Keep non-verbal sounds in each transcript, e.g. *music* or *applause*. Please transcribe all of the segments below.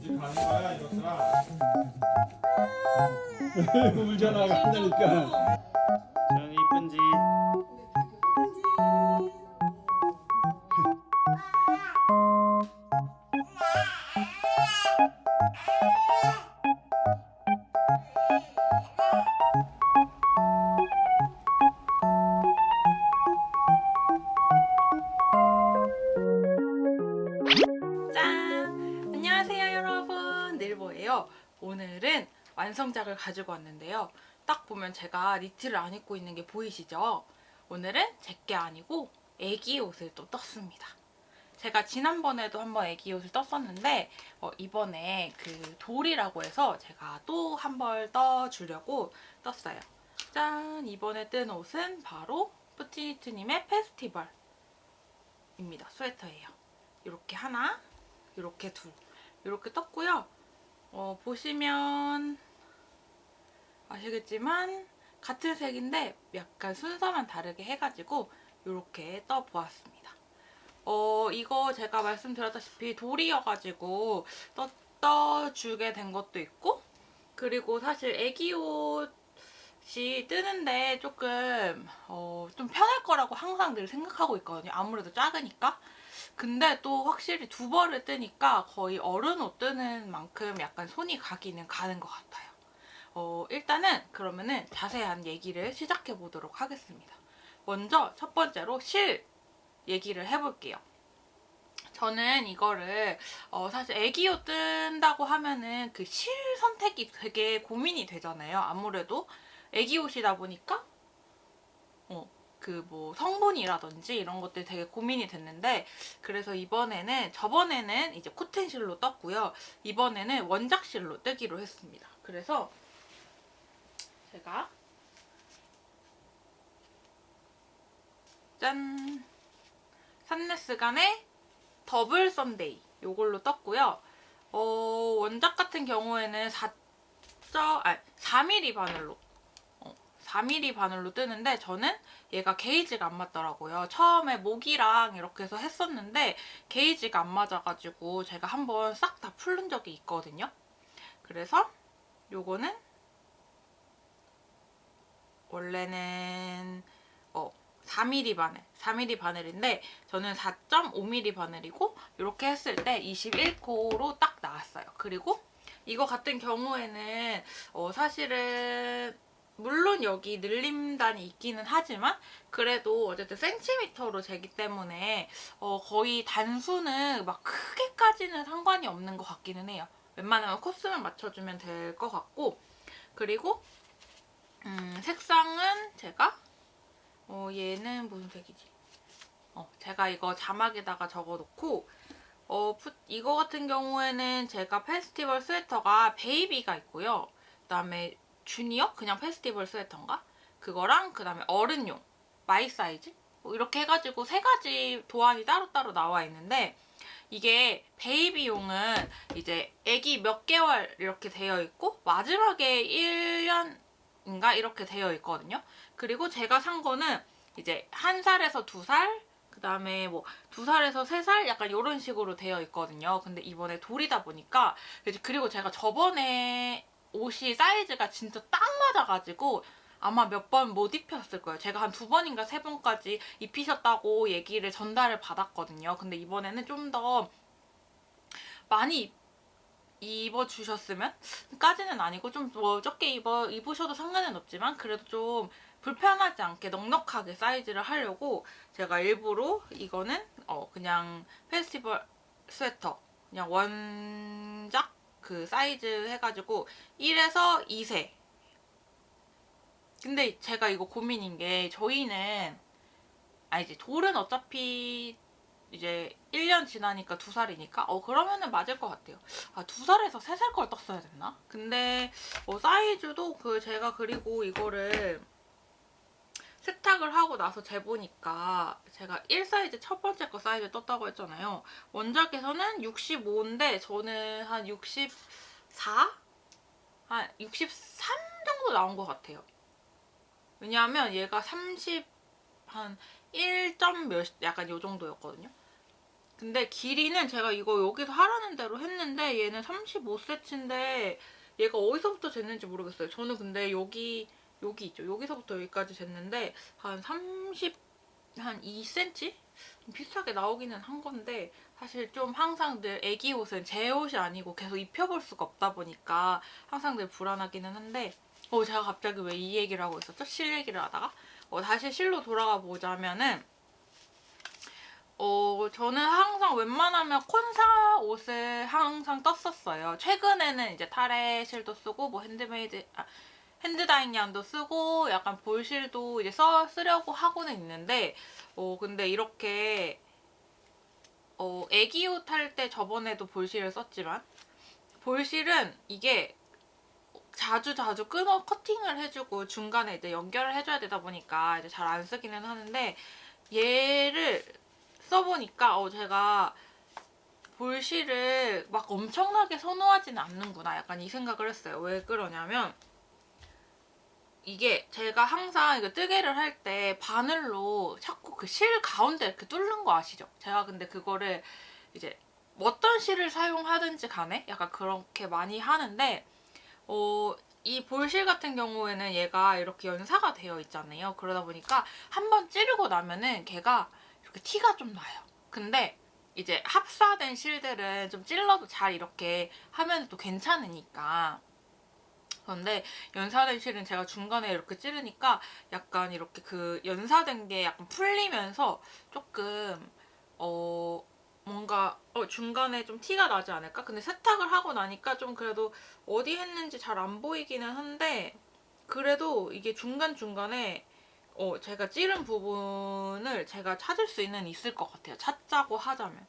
이제 가는 거야 이것들아. 울잖아 한다니까. 지영이 이쁜 짓. 완성작을 가지고 왔는데요 딱 보면 제가 니트를 안 입고 있는 게 보이시죠? 오늘은 제게 아니고 애기 옷을 또 떴습니다 제가 지난번에도 한번 애기 옷을 떴었는데 어, 이번에 그 돌이라고 해서 제가 또 한 벌 떠주려고 떴어요 짠! 이번에 뜬 옷은 바로 뿌티니트님의 페스티벌입니다 스웨터예요 이렇게 하나, 이렇게 둘, 이렇게 떴고요. 어, 보시면 아시겠지만 같은 색인데 약간 순서만 다르게 해가지고 이렇게 떠보았습니다. 어, 이거 제가 말씀드렸다시피 돌이어가지고 떠, 떠주게 된 것도 있고 그리고 사실 애기 옷이 뜨는데 조금 어, 좀 편할 거라고 항상 늘 생각하고 있거든요. 아무래도 작으니까. 근데 또 확실히 두 벌을 뜨니까 거의 어른 옷 뜨는 만큼 약간 손이 가기는 가는 것 같아요. 어, 일단은 그러면은 자세한 얘기를 시작해 보도록 하겠습니다. 먼저 첫 번째로 실 얘기를 해볼게요. 저는 이거를 어, 사실 애기 옷 뜬다고 하면은 그 실 선택이 되게 고민이 되잖아요. 아무래도 애기 옷이다 보니까 어, 그 뭐 성분이라든지 이런 것들 되게 고민이 됐는데 그래서 이번에는 저번에는 이제 코튼 실로 떴고요. 이번에는 원작 실로 뜨기로 했습니다. 그래서 제가 짠 산네스간의 더블 썬데이 요걸로 떴고요. 어, 원작 같은 경우에는 4. 아, 4mm 바늘로 4mm 바늘로 뜨는데 저는 얘가 게이지가 안 맞더라고요. 처음에 목이랑 이렇게 해서 했었는데 게이지가 안 맞아가지고 제가 한번 싹 다 풀른 적이 있거든요. 그래서 요거는 원래는 어 4mm 바늘, 4mm 바늘인데 저는 4.5mm 바늘이고 이렇게 했을 때 21코로 딱 나왔어요. 그리고 이거 같은 경우에는 어 사실은 물론 여기 늘림단이 있기는 하지만 그래도 어쨌든 센티미터로 재기 때문에 어, 거의 단수는 막 크게까지는 상관이 없는 것 같기는 해요. 웬만하면 코스만 맞춰주면 될 것 같고 그리고 음, 색상은 제가 어, 얘는 무슨 색이지? 어, 제가 이거 자막에다가 적어놓고 어, 푸- 이거 같은 경우에는 제가 페스티벌 스웨터가 베이비가 있고요. 그 다음에 주니어 그냥 페스티벌 스웨터인가? 그거랑 그 다음에 어른용 마이 사이즈 뭐 이렇게 해가지고 세 가지 도안이 따로따로 나와 있는데 이게 베이비용은 이제 아기 몇 개월 이렇게 되어 있고 마지막에 1년 인가 이렇게 되어 있거든요. 그리고 제가 산 거는 이제 한 살에서 두 살, 그 다음에 뭐 두 살에서 세 살 약간 이런 식으로 되어 있거든요. 근데 이번에 돌이다 보니까 그리고 제가 저번에 옷이 사이즈가 진짜 딱 맞아가지고 아마 몇 번 못 입혔을 거예요. 제가 한 두 번인가 세 번까지 입히셨다고 얘기를 전달을 받았거든요. 근데 이번에는 좀 더 많이 입어주셨으면? 까지는 아니고 좀 뭐 적게 입어 입으셔도 상관은 없지만 그래도 좀 불편하지 않게 넉넉하게 사이즈를 하려고 제가 일부러 이거는 어 그냥 페스티벌 스웨터 그냥 원작 그 사이즈 해가지고 1에서 2세. 근데 제가 이거 고민인 게 저희는 아니지 돌은 어차피 이제 1년 지나니까 2살이니까 어 그러면은 맞을 것 같아요 아 2살에서 3살 걸 떴어야 됐나? 근데 어, 사이즈도 그 제가 그리고 이거를 세탁을 하고 나서 재보니까 제가 1 사이즈 첫 번째 거 사이즈 떴다고 했잖아요. 원작에서는 65인데 저는 한 64? 한 63 정도 나온 것 같아요. 왜냐하면 얘가 30, 한 1점 몇, 약간 요 정도였거든요. 근데 길이는 제가 이거 여기서 하라는 대로 했는데 얘는 35cm인데 얘가 어디서부터 쟀는지 모르겠어요. 저는 근데 여기 여기 있죠. 여기서부터 여기까지 쟀는데 한 30, 한 2cm? 좀 비슷하게 나오기는 한 건데 사실 좀 항상 늘 애기 옷은 제 옷이 아니고 계속 입혀볼 수가 없다 보니까 항상 늘 불안하기는 한데 어 제가 갑자기 왜 이 얘기를 하고 있었죠? 실 얘기를 하다가 어, 다시 실로 돌아가 보자면은 어, 저는 항상 웬만하면 콘사 옷을 항상 떴었어요. 최근에는 이제 타레 실도 쓰고, 뭐 핸드메이드, 아, 핸드다잉 양도 쓰고, 약간 볼실도 이제 써, 쓰려고 하고는 있는데, 어, 근데 이렇게, 어, 애기 옷 할 때 저번에도 볼실을 썼지만, 볼실은 이게 자주 자주 끊어 커팅을 해주고 중간에 이제 연결을 해줘야 되다 보니까 이제 잘 안 쓰기는 하는데, 얘를 써보니까 어 제가 볼실을 막 엄청나게 선호하지는 않는구나 약간 이 생각을 했어요. 왜 그러냐면 이게 제가 항상 이거 뜨개를 할 때 바늘로 자꾸 그 실 가운데 이렇게 뚫는 거 아시죠? 제가 근데 그거를 이제 어떤 실을 사용하든지 간에 약간 그렇게 많이 하는데 어, 이 볼실 같은 경우에는 얘가 이렇게 연사가 되어 있잖아요. 그러다 보니까 한 번 찌르고 나면은 걔가 이렇게 티가 좀 나요. 근데 이제 합사된 실들은 좀 찔러도 잘 이렇게 하면 또 괜찮으니까. 그런데 연사된 실은 제가 중간에 이렇게 찌르니까 약간 이렇게 그 연사된 게 약간 풀리면서 조금 어 뭔가 어 중간에 좀 티가 나지 않을까? 근데 세탁을 하고 나니까 좀 그래도 어디 했는지 잘 안 보이기는 한데 그래도 이게 중간중간에 어, 제가 찌른 부분을 제가 찾을 수 있는 있을 것 같아요. 찾자고 하자면.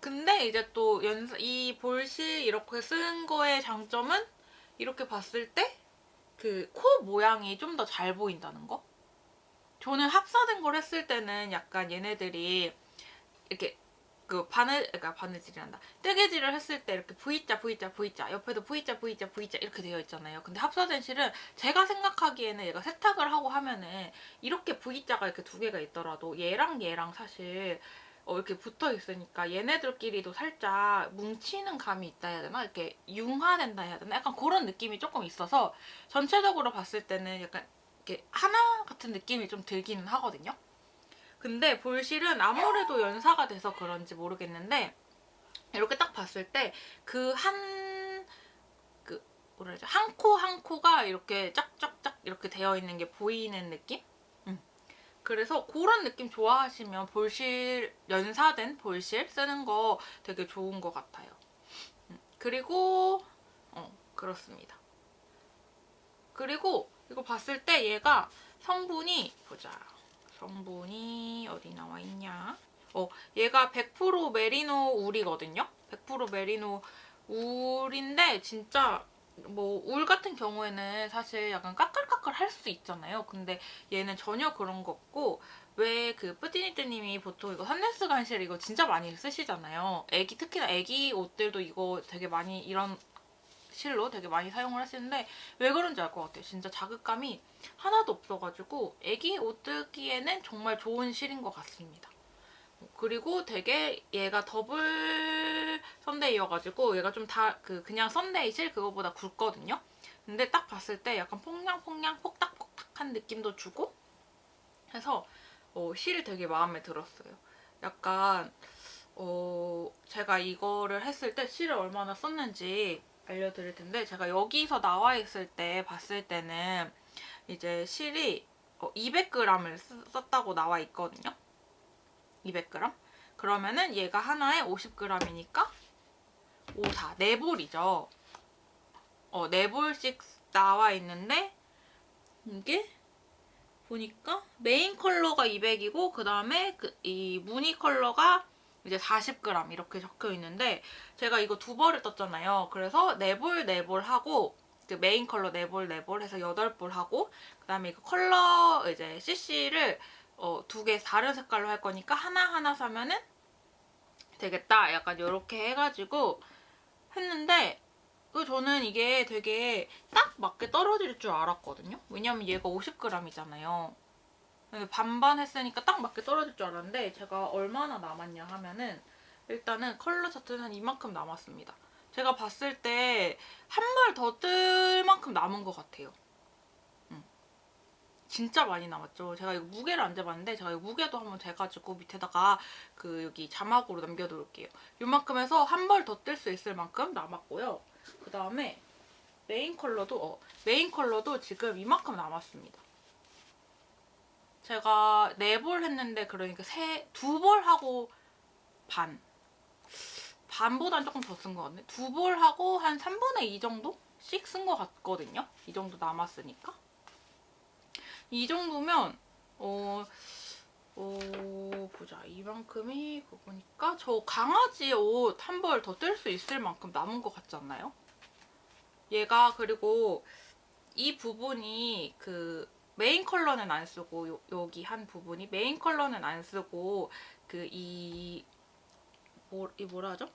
근데 이제 또 연사, 이 볼실 이렇게 쓴 거의 장점은 이렇게 봤을 때 그 코 모양이 좀 더 잘 보인다는 거? 저는 합사된 걸 했을 때는 약간 얘네들이 이렇게 그 바늘, 그러니까 바늘질이란다. 뜨개질을 했을 때 이렇게 V자, V자, V자, 옆에도 V자, V자, V자 이렇게 되어 있잖아요. 근데 합사된 실은 제가 생각하기에는 얘가 세탁을 하고 하면은 이렇게 V자가 이렇게 두 개가 있더라도 얘랑 얘랑 사실 어, 이렇게 붙어 있으니까 얘네들끼리도 살짝 뭉치는 감이 있다 해야 되나? 이렇게 융화된다 해야 되나? 약간 그런 느낌이 조금 있어서 전체적으로 봤을 때는 약간 이렇게 하나 같은 느낌이 좀 들기는 하거든요. 근데 볼실은 아무래도 연사가 돼서 그런지 모르겠는데 이렇게 딱 봤을 때 그 한 그 뭐라 해야지 한코 한 코가 이렇게 짝짝짝 이렇게 되어 있는 게 보이는 느낌? 음. 그래서 그런 느낌 좋아하시면 볼실 연사된 볼실 쓰는 거 되게 좋은 것 같아요. 음. 그리고 어 그렇습니다. 그리고 이거 봤을 때 얘가 성분이 보자. 성분이 어디 나와 있냐? 어, 얘가 100% 메리노 울이거든요. 100% 메리노 울인데 진짜 뭐 울 같은 경우에는 사실 약간 까끌까끌 할 수 있잖아요. 근데 얘는 전혀 그런 거 없고 왜 그 뿌띠니뜨님이 보통 이거 산네스 간실 이거 진짜 많이 쓰시잖아요. 애기 특히나 애기 옷들도 이거 되게 많이 이런 실로 되게 많이 사용을 하시는데 왜 그런지 알 것 같아요. 진짜 자극감이 하나도 없어가지고 애기 옷 뜨기에는 정말 좋은 실인 것 같습니다. 그리고 되게 얘가 더블 썬데이여가지고 얘가 좀 다 그 그냥 썬데이 실 그거보다 굵거든요. 근데 딱 봤을 때 약간 퐁냥퐁냥 폭닥폭닥한 느낌도 주고 해서 어, 실 되게 마음에 들었어요. 약간 어, 제가 이거를 했을 때 실을 얼마나 썼는지 알려드릴 텐데 제가 여기서 나와 있을 때 봤을 때는 이제 실이 200g을 썼다고 나와 있거든요. 200g. 그러면은 얘가 하나에 50g이니까 5, 4, 4볼이죠. 어, 4볼씩 나와 있는데 이게 보니까 메인 컬러가 200이고 그 다음에 그, 이 무늬 컬러가 이제 40g 이렇게 적혀 있는데 제가 이거 두 벌을 떴잖아요. 그래서 4볼 4볼 하고 그 메인 컬러 4볼 4볼 해서 8볼 하고 그다음에 이거 컬러 이제 CC를 어, 두 개 다른 색깔로 할 거니까 하나하나 사면은 되겠다. 약간 이렇게 해가지고 했는데 그 저는 이게 되게 딱 맞게 떨어질 줄 알았거든요. 왜냐면 얘가 50g이잖아요. 반반 했으니까 딱 맞게 떨어질 줄 알았는데 제가 얼마나 남았냐 하면은 일단은 컬러 차트는 한 이만큼 남았습니다. 제가 봤을 때한벌더뜰 만큼 남은 것 같아요. 음. 진짜 많이 남았죠. 제가 이거 무게를 안 재봤는데 제가 이 무게도 한번 재가지고 밑에다가 그 여기 자막으로 남겨놓을게요. 요만큼 해서 한 벌 더 뜰 수 있을 만큼 남았고요. 그 다음에 메인 컬러도 어, 메인 컬러도 지금 이만큼 남았습니다. 제가 네 볼 했는데 그러니까 세 두 볼 하고 반 반보단 조금 더 쓴 것 같네. 두 볼 하고 한 3분의 2 정도씩 쓴 것 같거든요. 이 정도 남았으니까. 이 정도면 어, 어 보자 이만큼이 그거니까 저 강아지 옷 한 벌 더 뜰 수 있을 만큼 남은 것 같지 않나요? 얘가 그리고 이 부분이 그 메인 컬러는 안 쓰고 요, 여기 한 부분이 메인 컬러는 안 쓰고 그이 뭐, 이 뭐라 하죠?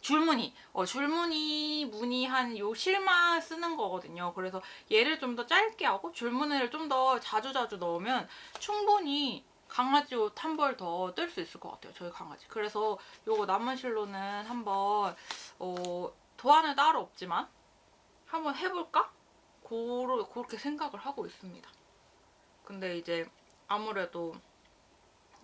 줄무늬. 어, 줄무늬 무늬한 요 실만 쓰는 거거든요. 그래서 얘를 좀 더 짧게 하고 줄무늬를 좀 더 자주자주 넣으면 충분히 강아지 옷 한 벌 더 뜰 수 있을 것 같아요. 저희 강아지. 그래서 요거 남은 실로는 한번 어, 도안은 따로 없지만 한번 해볼까? 고로, 그렇게 생각을 하고 있습니다. 근데 이제 아무래도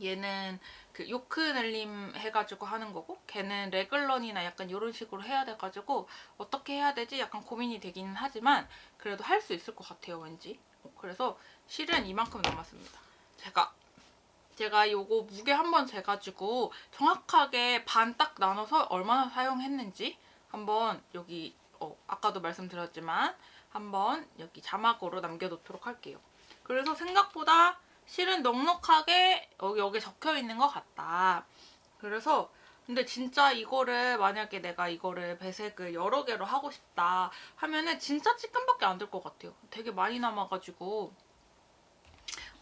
얘는 그 요크넬림 해가지고 하는 거고 걔는 레글런이나 약간 이런 식으로 해야 돼가지고 어떻게 해야 되지 약간 고민이 되기는 하지만 그래도 할 수 있을 것 같아요 왠지 어, 그래서 실은 이만큼 남았습니다 제가 제가 요거 무게 한번 재가지고 정확하게 반 딱 나눠서 얼마나 사용했는지 한번 여기 어, 아까도 말씀드렸지만 한번 여기 자막으로 남겨놓도록 할게요 그래서 생각보다 실은 넉넉하게 여기 여기 적혀 있는 것 같다. 그래서 근데 진짜 이거를 만약에 내가 이거를 배색을 여러 개로 하고 싶다 하면은 진짜 찌끔밖에 안 될 것 같아요. 되게 많이 남아가지고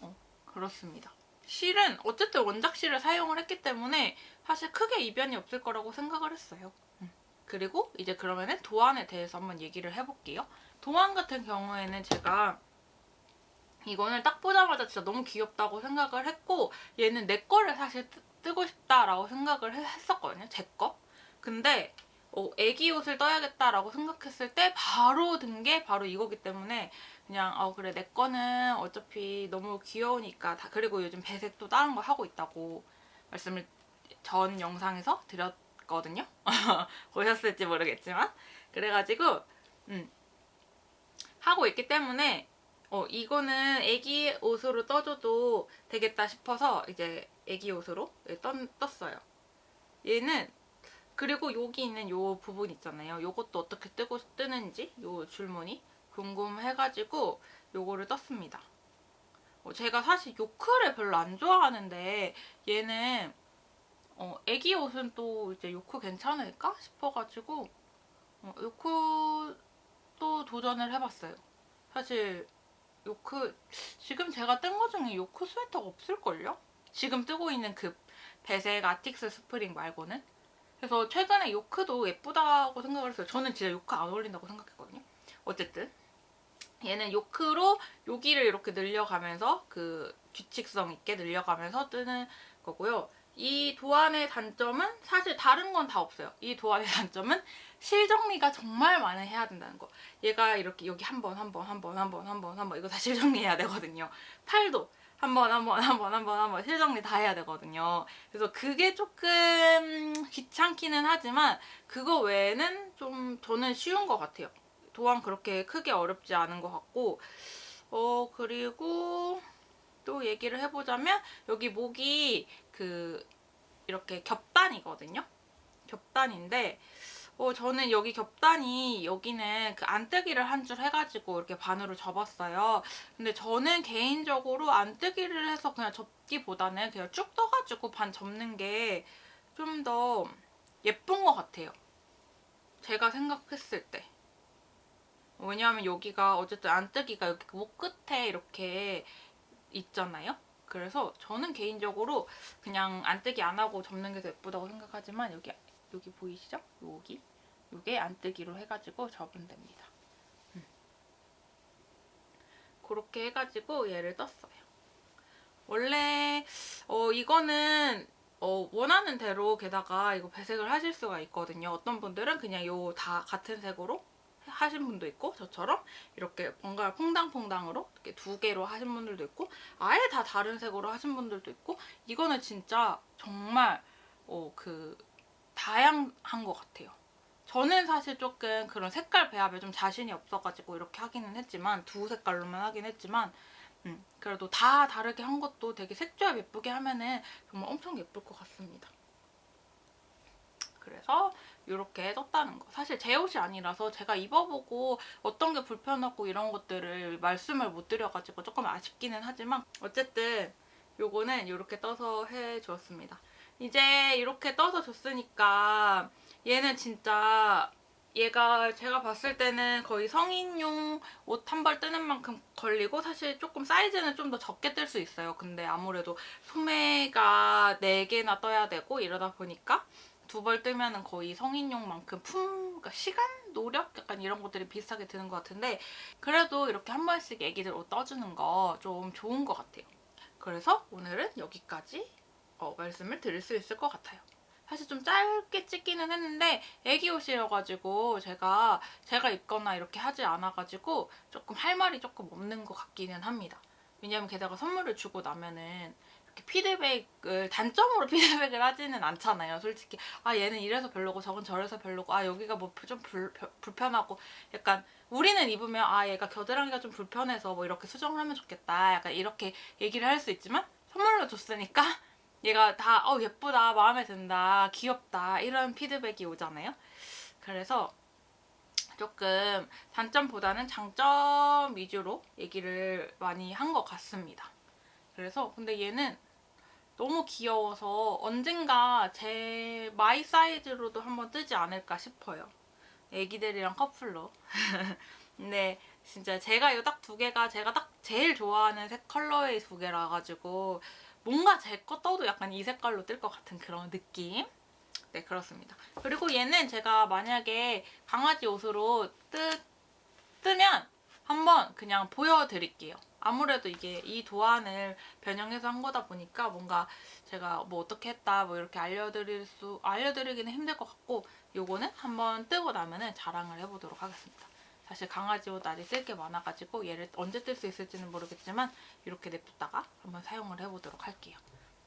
어, 그렇습니다. 실은 어쨌든 원작 실을 사용을 했기 때문에 사실 크게 이변이 없을 거라고 생각을 했어요. 음. 그리고 이제 그러면은 도안에 대해서 한번 얘기를 해볼게요. 도안 같은 경우에는 제가 이거는 딱 보자마자 진짜 너무 귀엽다고 생각을 했고 얘는 내 거를 사실 뜨, 뜨고 싶다라고 생각을 해- 했었거든요. 제 거. 근데 어, 애기 옷을 떠야겠다라고 생각했을 때 바로 든 게 바로 이거기 때문에 그냥 어 그래 내 거는 어차피 너무 귀여우니까 다 그리고 요즘 배색도 다른 거 하고 있다고 말씀을 전 영상에서 드렸거든요. *laughs* 보셨을지 모르겠지만 그래가지고 음 하고 있기 때문에 어, 이거는 애기 옷으로 떠줘도 되겠다 싶어서 이제 애기 옷으로 예, 떴, 떴어요. 얘는 그리고 여기 있는 요 부분 있잖아요. 요것도 어떻게 뜨고 뜨는지 요 줄무늬 궁금해가지고 요거를 떴습니다. 어, 제가 사실 요크를 별로 안 좋아하는데 얘는 어, 애기 옷은 또 이제 요크 괜찮을까 싶어가지고 어, 요크 도 도전을 해봤어요. 사실 요크 지금 제가 뜬 거 중에 요크 스웨터가 없을걸요? 지금 뜨고 있는 그 배색 아틱스 스프링 말고는? 그래서 최근에 요크도 예쁘다고 생각을 했어요. 저는 진짜 요크 안 어울린다고 생각했거든요. 어쨌든. 얘는 요크로 여기를 이렇게 늘려가면서 그 규칙성 있게 늘려가면서 뜨는 거고요. 이 도안의 단점은 사실 다른 건 다 없어요. 이 도안의 *laughs* 단점은 실 정리가 정말 많이 해야 된다는 거 얘가 이렇게 여기 한 번, 한 번, 한 번, 한 번, 한 번, 한 번 이거 다 실정리해야 되거든요. 팔도 한 번, 한 번, 한 번, 한 번, 한 번 실정리 다 해야 되거든요. 그래서 그게 조금 귀찮기는 하지만 그거 외에는 좀 저는 쉬운 것 같아요. 도안 그렇게 크게 어렵지 않은 것 같고 어 그리고 또 얘기를 해보자면 여기 목이 그 이렇게 겹단이거든요. 겹단인데 어, 저는 여기 겹단이 여기는 그 안뜨기를 한 줄 해가지고 이렇게 반으로 접었어요. 근데 저는 개인적으로 안뜨기를 해서 그냥 접기보다는 그냥 쭉 떠가지고 반 접는 게 좀 더 예쁜 것 같아요. 제가 생각했을 때. 왜냐하면 여기가 어쨌든 안뜨기가 여기 목 끝에 이렇게 있잖아요. 그래서 저는 개인적으로 그냥 안뜨기 안 하고 접는 게 더 예쁘다고 생각하지만 여기 여기 보이시죠? 여기 요게 안뜨기로 해가지고 접으면 됩니다. 음. 그렇게 해가지고 얘를 떴어요. 원래 어 이거는 어 원하는 대로 게다가 이거 배색을 하실 수가 있거든요. 어떤 분들은 그냥 요 다 같은 색으로 하신 분도 있고 저처럼 이렇게 뭔가 퐁당퐁당으로 이렇게 두 개로 하신 분들도 있고 아예 다 다른 색으로 하신 분들도 있고 이거는 진짜 정말 어 그 다양한 것 같아요. 저는 사실 조금 그런 색깔 배합에 좀 자신이 없어가지고 이렇게 하기는 했지만 두 색깔로만 하긴 했지만 음, 그래도 다 다르게 한 것도 되게 색조합 예쁘게 하면은 정말 엄청 예쁠 것 같습니다. 그래서 이렇게 떴다는 거. 사실 제 옷이 아니라서 제가 입어보고 어떤 게 불편하고 이런 것들을 말씀을 못 드려가지고 조금 아쉽기는 하지만 어쨌든 요거는 이렇게 떠서 해주었습니다. 이제 이렇게 떠서 줬으니까 얘는 진짜 얘가 제가 봤을 때는 거의 성인용 옷 한 벌 뜨는 만큼 걸리고 사실 조금 사이즈는 좀 더 적게 뜰 수 있어요. 근데 아무래도 소매가 4개나 떠야 되고 이러다 보니까 두 벌 뜨면 은 거의 성인용만큼 품, 그러니까 시간, 노력 약간 이런 것들이 비슷하게 드는 것 같은데 그래도 이렇게 한 번씩 애기들 옷 떠주는 거 좀 좋은 것 같아요. 그래서 오늘은 여기까지 어, 말씀을 드릴 수 있을 것 같아요. 사실 좀 짧게 찍기는 했는데 애기 옷이어가지고 제가 제가 입거나 이렇게 하지 않아가지고 조금 할 말이 조금 없는 것 같기는 합니다. 왜냐면 게다가 선물을 주고 나면은 이렇게 피드백을 단점으로 *laughs* 피드백을 하지는 않잖아요. 솔직히 아 얘는 이래서 별로고 저건 저래서 별로고 아 여기가 뭐 좀 불편하고 약간 우리는 입으면 아 얘가 겨드랑이가 좀 불편해서 뭐 이렇게 수정을 하면 좋겠다. 약간 이렇게 얘기를 할 수 있지만 선물로 줬으니까 얘가 다 어 예쁘다 마음에 든다 귀엽다 이런 피드백이 오잖아요. 그래서 조금 단점보다는 장점 위주로 얘기를 많이 한 것 같습니다. 그래서 근데 얘는 너무 귀여워서 언젠가 제 마이 사이즈로도 한번 뜨지 않을까 싶어요. 애기들이랑 커플로. *laughs* 근데 진짜 제가 이딱두 개가 제가 딱 제일 좋아하는 색 컬러의 두 개라 가지고 뭔가 제 거 떠도 약간 이 색깔로 뜰 것 같은 그런 느낌. 네 그렇습니다. 그리고 얘는 제가 만약에 강아지 옷으로 뜨, 뜨면 한번 그냥 보여드릴게요. 아무래도 이게 이 도안을 변형해서 한 거다 보니까 뭔가 제가 뭐 어떻게 했다 뭐 이렇게 알려드릴 수 알려드리기는 힘들 것 같고 요거는 한번 뜨고 나면은 자랑을 해보도록 하겠습니다. 사실 강아지 옷 아직 쓸 게 많아가지고 얘를 언제 뜰 수 있을지는 모르겠지만 이렇게 냅뒀다가 한번 사용을 해보도록 할게요.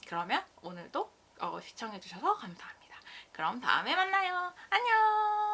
그러면 오늘도 어, 시청해주셔서 감사합니다. 그럼 다음에 만나요. 안녕!